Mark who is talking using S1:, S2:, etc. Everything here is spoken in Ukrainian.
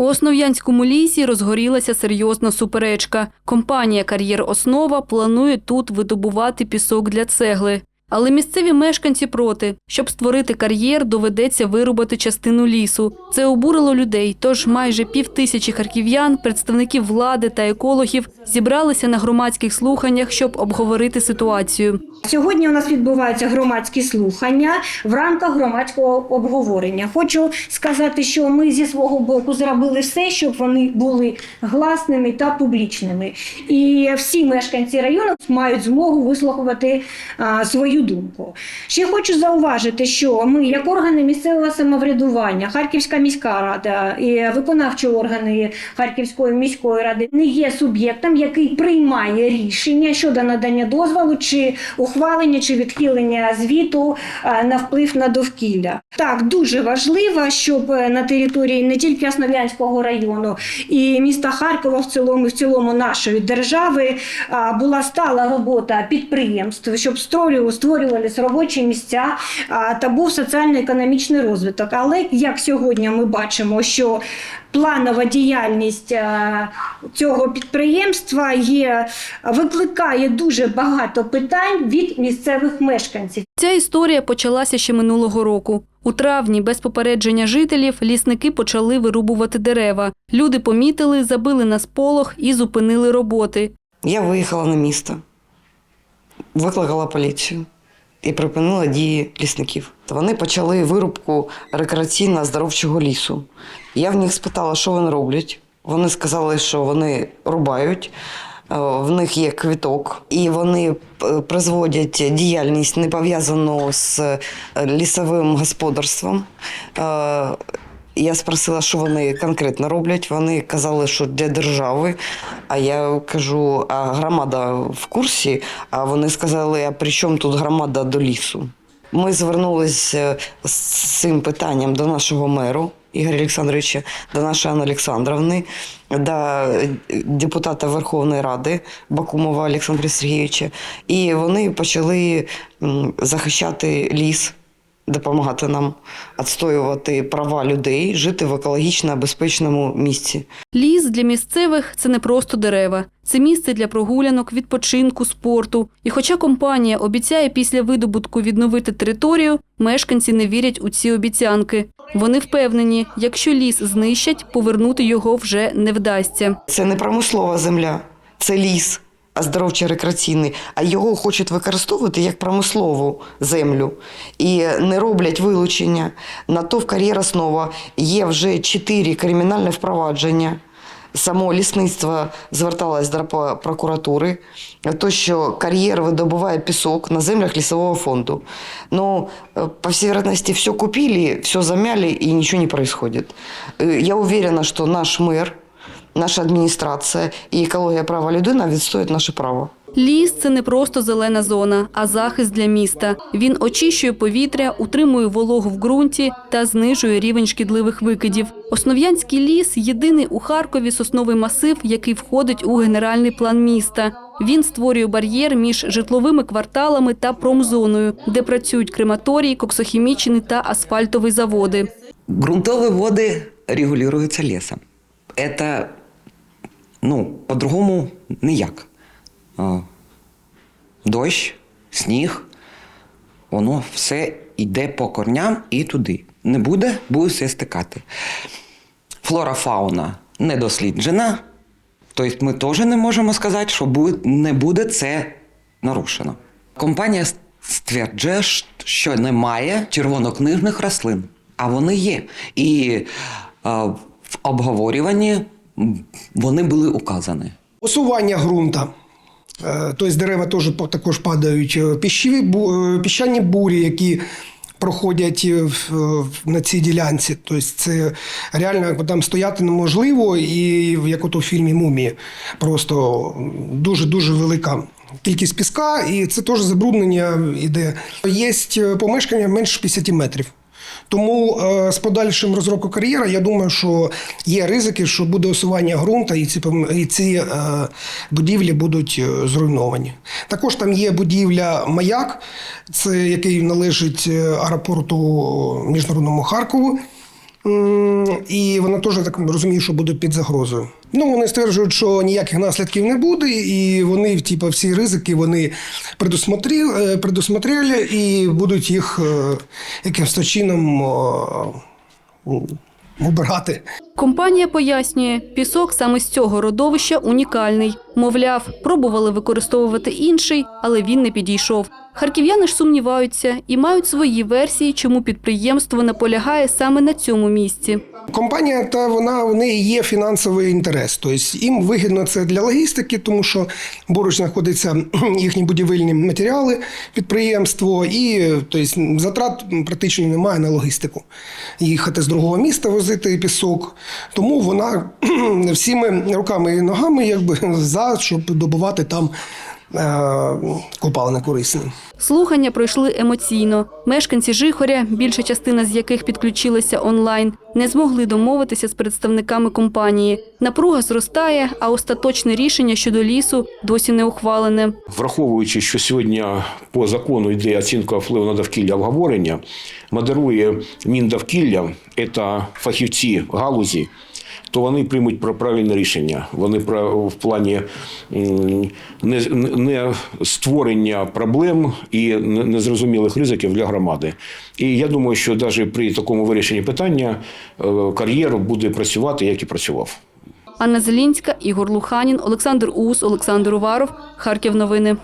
S1: У Основ'янському лісі розгорілася серйозна суперечка. Компанія Кар'єр Основа планує тут видобувати пісок для цегли. Але місцеві мешканці проти. Щоб створити кар'єр, доведеться вирубати частину лісу. Це обурило людей. Тож майже пів тисячі харків'ян, представників влади та екологів зібралися на громадських слуханнях, щоб обговорити ситуацію.
S2: Сьогодні у нас відбуваються громадські слухання в рамках громадського обговорення. Хочу сказати, що ми зі свого боку зробили все, щоб вони були гласними та публічними. І всі мешканці району мають змогу вислухати а, думку. Ще хочу зауважити, що ми, як органи місцевого самоврядування, Харківська міська рада і виконавчі органи Харківської міської ради, не є суб'єктом, який приймає рішення щодо надання дозволу чи ухвалення чи відхилення звіту е, на вплив на довкілля. Так, дуже важливо, щоб е, на території не тільки Основ'янського району і міста Харкова в цілому, в цілому нашої держави була стала робота підприємств, щоб створювали- створювалися робочі місця та був соціально-економічний розвиток. Але як сьогодні ми бачимо, що планова діяльність е, цього підприємства є, викликає дуже багато питань від місцевих мешканців.
S1: Ця історія почалася ще минулого року. У травні, без попередження жителів, лісники почали вирубувати дерева. Люди помітили, забили на сполох і зупинили роботи.
S3: Я виїхала на місто, викликала поліцію і припинила дії лісників. Вони почали вирубку рекреаційно-здоровчого лісу. Я в них спитала, що вони роблять. Вони сказали, що вони рубають. е, В них є квіток, і вони е, призводять діяльність не пов'язану з е, лісовим господарством. Я спросила, що вони конкретно роблять. Вони казали, що для держави. А я кажу, а громада в курсі? А вони сказали, а при чому тут громада до лісу? Ми звернулися з цим питанням до нашого меру Ігоря Олександровича, до нашої Анни Олександровни, до депутата Верховної Ради Бакумова Олександра Сергійовича. І вони почали захищати ліс допомагати нам відстоювати права людей, жити в екологічно безпечному місці.
S1: Ліс для місцевих це не просто дерева. Це місце для прогулянок, відпочинку, спорту. І хоча компанія обіцяє після видобутку відновити територію, мешканці не вірять у ці обіцянки. Вони впевнені, якщо ліс знищать, повернути його вже не вдасться.
S3: Це не промислова земля, це ліс, оздоровчо рекреаційний, а його хочуть використовувати як промислову землю і не роблять вилучення. На то в кар'єр основа є вже чотири кримінальні впровадження. Само лісництво зверталось до про- прокуратури, то, що кар'єр видобуває пісок на землях лісового фонду. Ну, э, по всей вероятности, все купили, все замяли, и ничего не происходит. Э, Я уверена, что наш мэр, наша адміністрація і екологія права людини відстоюють наше право.
S1: Ліс це не просто зелена зона, а захист для міста. Він очищує повітря, утримує вологу в ґрунті та знижує рівень шкідливих викидів. Основ'янський ліс єдиний у Харкові сосновий масив, який входить у генеральний план міста. Він створює бар'єр між житловими кварталами та промзоною, де працюють крематорії, коксохімічні та асфальтові заводи.
S4: Грунтовые воды регулируются лесом. Это, ну, по-другому ніяк. Дощ, сніг, воно все йде по корням і туди. Не буде, буде все стикати. Флора фауна не досліджена. Тобто ми теж не можемо сказати, що не буде це нарушено. Компанія стверджує, що немає червонокнижних рослин, а вони є. І е, в обговорюванні вони були указані.
S5: Усування ґрунта. Е, Тобто дерева теж також падають. Е, Піщові, е, піщані бурі, які проходять на цій ділянці. Тобто це реально там стояти неможливо, і як ото в фільмі Мумії, просто дуже-дуже велика. Кількість піска, і це теж забруднення іде. Є помешкання менше 50 метрів. Тому е, з подальшим розробку кар'єри, я думаю, що є ризики, що буде усування ґрунта, і ці, і ці е, будівлі будуть е, зруйновані. Також там є будівля Маяк, це який належить аеропорту міжнародному Харкову. І вона теж так розуміє, що буде під загрозою. Ну, вони стверджують, що ніяких наслідків не буде, і вони, типу, всі ризики вони предусмотрели, предусмотрели і будуть їх е, якимось чином е, убирати.
S1: Компанія пояснює, пісок саме з цього родовища унікальний. Мовляв, пробували використовувати інший, але він не підійшов. Харків'яни ж сумніваються і мають свої версії, чому підприємство наполягає саме на цьому місці.
S5: Компанія та вона в неї є фінансовий інтерес. Тобто їм вигідно це для логістики, тому що поруч знаходяться їхні будівельні матеріали, підприємство, і тобто, затрат практично немає на логістику. Їхати з другого міста возити пісок. Тому вона всіми руками і ногами якби за, щоб добувати там е, копалини корисні.
S1: Слухання пройшли емоційно. Мешканці Жихоря, більша частина з яких підключилася онлайн, не змогли домовитися з представниками компанії. Напруга зростає, а остаточне рішення щодо лісу досі не ухвалене.
S6: Враховуючи, що сьогодні по закону йде оцінка впливу на довкілля обговорення, модерує Міндовкілля, це фахівці галузі, то вони приймуть про правильне рішення. Вони в плані не, не створення проблем і незрозумілих ризиків для громади. І я думаю, що навіть при такому вирішенні питання е, кар'єр буде працювати, як і працював.
S1: Анна Зелінська, Ігор Луханін, Олександр Ус, Олександр Уваров. Харків новини.